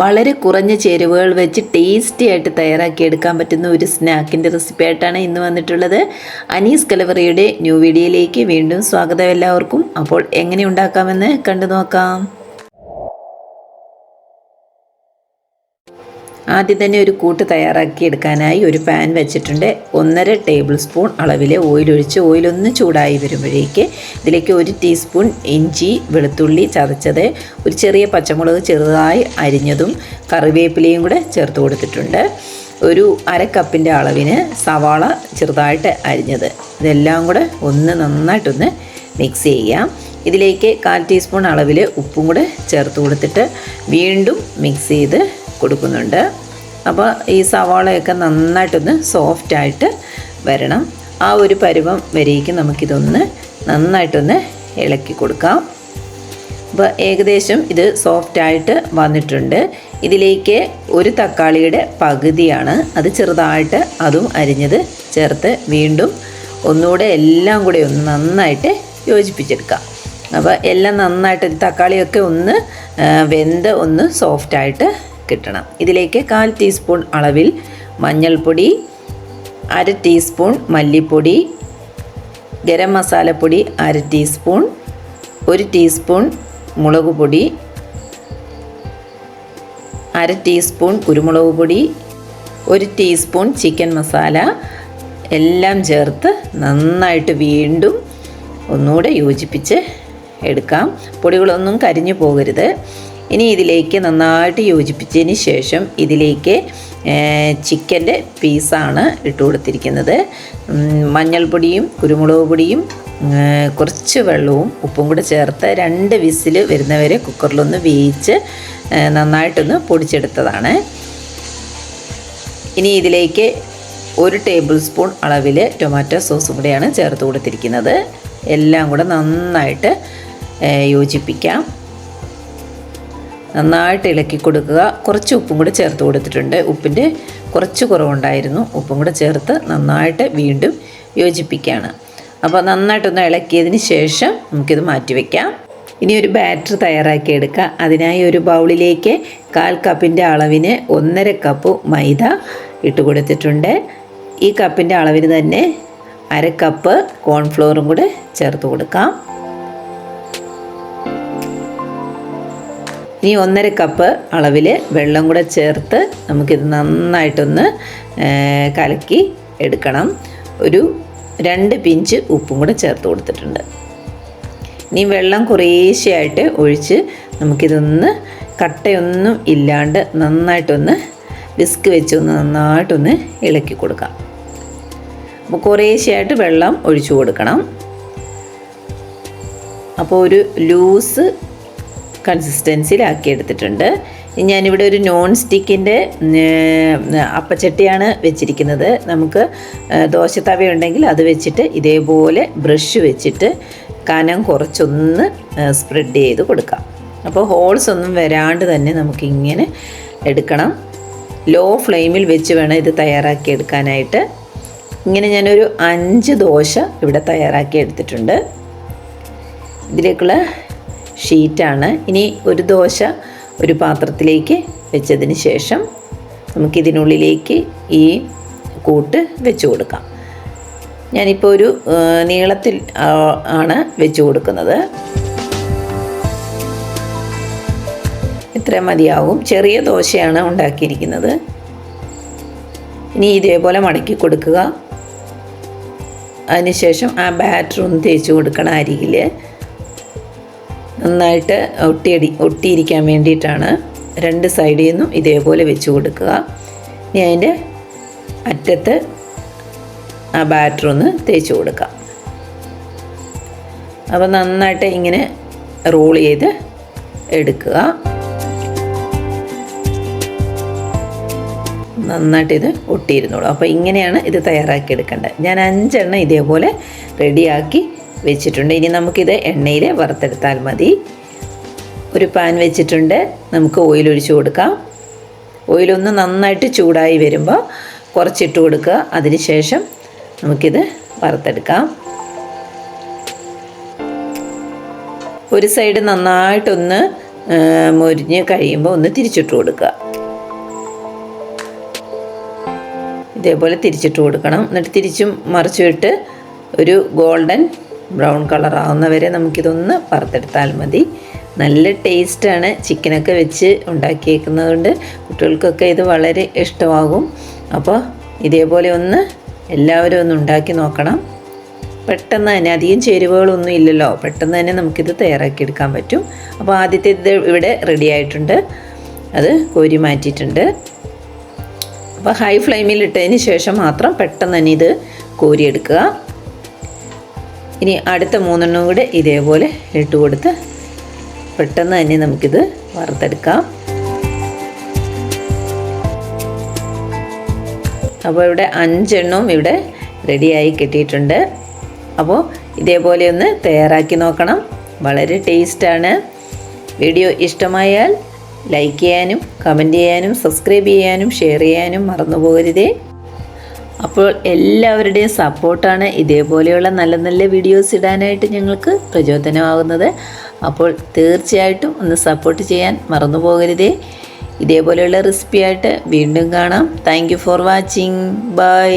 വളരെ കുറഞ്ഞ ചേരുവകൾ വെച്ച് ടേസ്റ്റി ആയിട്ട് തയ്യാറാക്കി എടുക്കാൻ പറ്റുന്ന ഒരു സ്നാക്കിന്റെ റെസിപ്പി ആയിട്ടാണ് ഇന്ന് വന്നിട്ടുള്ളത്. അനീസ് കലവറിയുടെ ന്യൂ വീഡിയോയിലേക്ക് വീണ്ടും സ്വാഗതം എല്ലാവർക്കും. അപ്പോൾ എങ്ങനെ ഉണ്ടാക്കാമെന്ന് കണ്ടു നോക്കാം. ആദ്യം തന്നെ ഒരു കൂട്ട് തയ്യാറാക്കി എടുക്കാനായി ഒരു പാൻ വെച്ചിട്ടുണ്ട്. ഒന്നര ടേബിൾ സ്പൂൺ അളവിൽ ഓയിലൊഴിച്ച് ഓയിലൊന്ന് ചൂടായി വരുമ്പോഴേക്ക് ഇതിലേക്ക് ഒരു ടീസ്പൂൺ ഇഞ്ചി വെളുത്തുള്ളി ചതച്ചത് ഒരു ചെറിയ പച്ചമുളക് ചെറുതായി അരിഞ്ഞതും കറിവേപ്പിലയും കൂടെ ചേർത്ത് കൊടുത്തിട്ടുണ്ട്. ഒരു അര കപ്പിന്റെ അളവിന് സവാള ചെറുതായിട്ട് അരിഞ്ഞത്. ഇതെല്ലാം കൂടെ ഒന്ന് നന്നായിട്ടൊന്ന് മിക്സ് ചെയ്യാം ഇതിലേക്ക് കാൽ ടീസ്പൂൺ അളവിൽ ഉപ്പും കൂടെ ചേർത്ത് കൊടുത്തിട്ട് വീണ്ടും മിക്സ് ചെയ്ത് കൊടുക്കുന്നുണ്ട്. അപ്പോൾ ഈ സവാളയൊക്കെ നന്നായിട്ടൊന്ന് സോഫ്റ്റായിട്ട് വരണം. ആ ഒരു പരുവം വരേക്കും നമുക്കിതൊന്ന് നന്നായിട്ടൊന്ന് ഇളക്കി കൊടുക്കാം. അപ്പോൾ ഏകദേശം ഇത് സോഫ്റ്റായിട്ട് വന്നിട്ടുണ്ട്. ഇതിലേക്ക് ഒരു തക്കാളിയുടെ പകുതിയാണ് അത് ചെറുതായിട്ട് അതും അരിഞ്ഞത് ചേർത്ത് വീണ്ടും ഒന്നുകൂടെ എല്ലാം കൂടെ ഒന്ന് നന്നായിട്ട് യോജിപ്പിച്ചെടുക്കാം. അപ്പോൾ എല്ലാം നന്നായിട്ട് തക്കാളിയൊക്കെ ഒന്ന് വെന്ത് ഒന്ന് സോഫ്റ്റായിട്ട് കിട്ടണം. ഇതിലേക്ക് കാൽ ടീസ്പൂൺ അളവിൽ മഞ്ഞൾപ്പൊടി അര ടീസ്പൂൺ മല്ലിപ്പൊടി ഗരം മസാലപ്പൊടി അര ടീസ്പൂൺ ഒരു ടീസ്പൂൺ മുളക് പൊടി അര ടീസ്പൂൺ കുരുമുളക് പൊടി ഒരു ടീസ്പൂൺ ചിക്കൻ മസാല എല്ലാം ചേർത്ത് നന്നായിട്ട് വീണ്ടും ഒന്നുകൂടെ യോജിപ്പിച്ച് എടുക്കാം. പൊടികളൊന്നും കരിഞ്ഞു പോകരുത്. ഇനി ഇതിലേക്ക് നന്നായിട്ട് യോജിപ്പിച്ചതിന് ശേഷം ഇതിലേക്ക് ചിക്കന്റെ പീസാണ് ഇട്ട് കൊടുത്തിരിക്കുന്നത്. മഞ്ഞൾപ്പൊടിയും കുരുമുളക് പൊടിയും കുറച്ച് വെള്ളവും ഉപ്പും കൂടെ ചേർത്ത് രണ്ട് വിസിൽ വരുന്നവരെ കുക്കറിലൊന്ന് വേവിച്ച് നന്നായിട്ടൊന്ന് പൊടിച്ചെടുത്തതാണ്. ഇനി ഇതിലേക്ക് ഒരു ടേബിൾ സ്പൂൺ അളവിൽ ടൊമാറ്റോ സോസും കൂടെയാണ് ചേർത്ത് കൊടുത്തിരിക്കുന്നത്. എല്ലാം കൂടെ നന്നായിട്ട് യോജിപ്പിക്കാം. നന്നായിട്ട് ഇളക്കി കൊടുക്കുക. കുറച്ച് ഉപ്പും കൂടി ചേർത്ത് കൊടുത്തിട്ടുണ്ട്. ഉപ്പിന്റെ കുറച്ച് കുറവുണ്ടായിരുന്നു. ഉപ്പും കൂടെ ചേർത്ത് നന്നായിട്ട് വീണ്ടും യോജിപ്പിക്കുകയാണ്. അപ്പോൾ നന്നായിട്ടൊന്ന് ഇളക്കിയതിന് ശേഷം നമുക്കിത് മാറ്റിവെക്കാം ഇനി ഒരു ബാറ്റർ തയ്യാറാക്കി എടുക്കുക അതിനായി ഒരു ബൗളിലേക്ക് കാൽ കപ്പിന്റെ അളവിന് ഒന്നര കപ്പ് മൈദ ഇട്ട് കൊടുത്തിട്ടുണ്ട്. ഈ കപ്പിന്റെ അളവിന് തന്നെ അര കപ്പ് കോൺഫ്ലോറും കൂടെ ചേർത്ത് കൊടുക്കാം. ഇനി ഒന്നര കപ്പ് അളവിൽ വെള്ളം കൂടെ ചേർത്ത് നമുക്കിത് നന്നായിട്ടൊന്ന് കലക്കി എടുക്കണം. ഒരു രണ്ട് പിഞ്ച് ഉപ്പും കൂടെ ചേർത്ത് കൊടുത്തിട്ടുണ്ട്. ഇനി വെള്ളം കുറേശ്ശെയായിട്ട് ഒഴിച്ച് നമുക്കിതൊന്ന് കട്ടയൊന്നും ഇല്ലാണ്ട് നന്നായിട്ടൊന്ന് വിസ്ക് വെച്ചൊന്ന് നന്നായിട്ടൊന്ന് ഇളക്കി കൊടുക്കാം. അപ്പോൾ കുറേശ്ശെയായിട്ട് വെള്ളം ഒഴിച്ചു കൊടുക്കണം. അപ്പോൾ ഒരു ലൂസ് കൺസിസ്റ്റൻസിയിലാക്കി എടുത്തിട്ടുണ്ട് ഞാനിവിടെ ഒരു നോൺ സ്റ്റിക്കിന്റെ അപ്പച്ചട്ടിയാണ് വെച്ചിരിക്കുന്നത്. നമുക്ക് ദോശത്തവ ഉണ്ടെങ്കിൽ അത് വെച്ചിട്ട് ഇതേപോലെ ബ്രഷ് വെച്ചിട്ട് കനം കുറച്ചൊന്ന് സ്പ്രെഡ് ചെയ്ത് കൊടുക്കാം. അപ്പോൾ ഹോൾസ് ഒന്നും വരാണ്ട് തന്നെ നമുക്കിങ്ങനെ എടുക്കണം. ലോ ഫ്ലെയിമിൽ വെച്ച് വേണം ഇത് തയ്യാറാക്കി എടുക്കാനായിട്ട്. ഇങ്ങനെ ഞാനൊരു അഞ്ച് ദോശ ഇവിടെ തയ്യാറാക്കി എടുത്തിട്ടുണ്ട്. ഇതിലേക്കുള്ള ഷീറ്റാണ്. ഇനി ഒരു ദോശ ഒരു പാത്രത്തിലേക്ക് വെച്ചതിന് ശേഷം നമുക്കിതിനുള്ളിലേക്ക് ഈ കൂട്ട് വെച്ച് കൊടുക്കാം. ഞാനിപ്പോൾ ഒരു നീളത്തിൽ ആണ് വെച്ച് കൊടുക്കുന്നത്. ഇത്ര മതിയാവും. ചെറിയ ദോശയാണ് ഉണ്ടാക്കിയിരിക്കുന്നത്. ഇനി ഇതേപോലെ മടക്കി കൊടുക്കുക. അതിനുശേഷം ആ ബാറ്റർ ഒന്ന് തേച്ച് കൊടുക്കണം അരികിൽ നന്നായിട്ട് ഒട്ടിയടി ഒട്ടിയിരിക്കാൻ വേണ്ടിയിട്ടാണ് രണ്ട് സൈഡിൽ നിന്നും ഇതേപോലെ വെച്ച് കൊടുക്കുക. ഇനി അതിന്റെ അറ്റത്ത് ആ ബാറ്റർ ഒന്ന് തേച്ച് കൊടുക്കാം അപ്പോൾ നന്നായിട്ട് ഇങ്ങനെ റോൾ ചെയ്ത് എടുക്കുക. നന്നായിട്ട് ഇത് ഒട്ടിയിരുന്നോളൂ. അപ്പോൾ ഇങ്ങനെയാണ് ഇത് തയ്യാറാക്കി എടുക്കേണ്ടത്. ഞാൻ അഞ്ചെണ്ണം ഇതേപോലെ റെഡിയാക്കി വെച്ചിട്ടുണ്ട്. ഇനി നമുക്കിത് എണ്ണയിൽ വറുത്തെടുത്താൽ മതി. ഒരു പാൻ വെച്ചിട്ടുണ്ട്. നമുക്ക് ഓയിൽ ഒഴിച്ചു കൊടുക്കാം. ഓയിലൊന്ന് നന്നായിട്ട് ചൂടായി വരുമ്പോൾ കുറച്ചിട്ട് കൊടുക്കുക. അതിനുശേഷം നമുക്കിത് വറുത്തെടുക്കാം. ഒരു സൈഡ് നന്നായിട്ടൊന്ന് മൊരിഞ്ഞ് കഴിയുമ്പോൾ ഒന്ന് തിരിച്ചിട്ട് കൊടുക്കുക. ഇതേപോലെ തിരിച്ചിട്ട് കൊടുക്കണം. എന്നിട്ട് തിരിച്ചും മറിച്ചിട്ട് ഒരു ഗോൾഡൻ ബ്രൗൺ കളർ ആവുന്നവരെ നമുക്കിതൊന്ന് വറുത്തെടുത്താൽ മതി. നല്ല ടേസ്റ്റാണ് ചിക്കനൊക്കെ വെച്ച് ഉണ്ടാക്കിയേക്കുന്നത് കൊണ്ട് കുട്ടികൾക്കൊക്കെ ഇത് വളരെ ഇഷ്ടമാകും. അപ്പോൾ ഇതേപോലെ ഒന്ന് എല്ലാവരും ഒന്ന് ഉണ്ടാക്കി നോക്കണം. പെട്ടെന്ന് തന്നെ അധികം ചേരുവകളൊന്നും ഇല്ലല്ലോ. പെട്ടെന്ന് തന്നെ നമുക്കിത് തയ്യാറാക്കി എടുക്കാൻ പറ്റും. അപ്പോൾ ആദ്യത്തെ ഇത് ഇവിടെ റെഡി ആയിട്ടുണ്ട്. അത് കോരി മാറ്റിയിട്ടുണ്ട്. അപ്പോൾ ഹൈ ഫ്ലെയിമിൽ ഇട്ടതിന് ശേഷം മാത്രം പെട്ടെന്ന് തന്നെ ഇത് കോരിയെടുക്കുക. ഇനി അടുത്ത മൂന്നെണ്ണം കൂടെ ഇതേപോലെ ഇട്ട് കൊടുത്ത് പെട്ടെന്ന് തന്നെ നമുക്കിത് വറുത്തെടുക്കാം. അപ്പോൾ ഇവിടെ അഞ്ചെണ്ണവും ഇവിടെ റെഡിയായി കിട്ടിയിട്ടുണ്ട്. അപ്പോൾ ഇതേപോലെ ഒന്ന് തയ്യാറാക്കി നോക്കണം. വളരെ ടേസ്റ്റാണ്. വീഡിയോ ഇഷ്ടമായാൽ ലൈക്ക് ചെയ്യാനും കമന്റ് ചെയ്യാനും സബ്സ്ക്രൈബ് ചെയ്യാനും ഷെയർ ചെയ്യാനും മറന്നു പോകരുതേ. അപ്പോൾ എല്ലാവരുടെയും സപ്പോർട്ടാണ് ഇതേപോലെയുള്ള നല്ല നല്ല വീഡിയോസ് ഇടാനായിട്ട് ഞങ്ങൾക്ക് പ്രചോദനമാകുന്നത്. അപ്പോൾ തീർച്ചയായിട്ടും ഒന്ന് സപ്പോർട്ട് ചെയ്യാൻ മറന്നു പോകരുതേ. ഇതേപോലെയുള്ള റെസിപ്പി ആയിട്ട് വീണ്ടും കാണാം. Thank for watching bye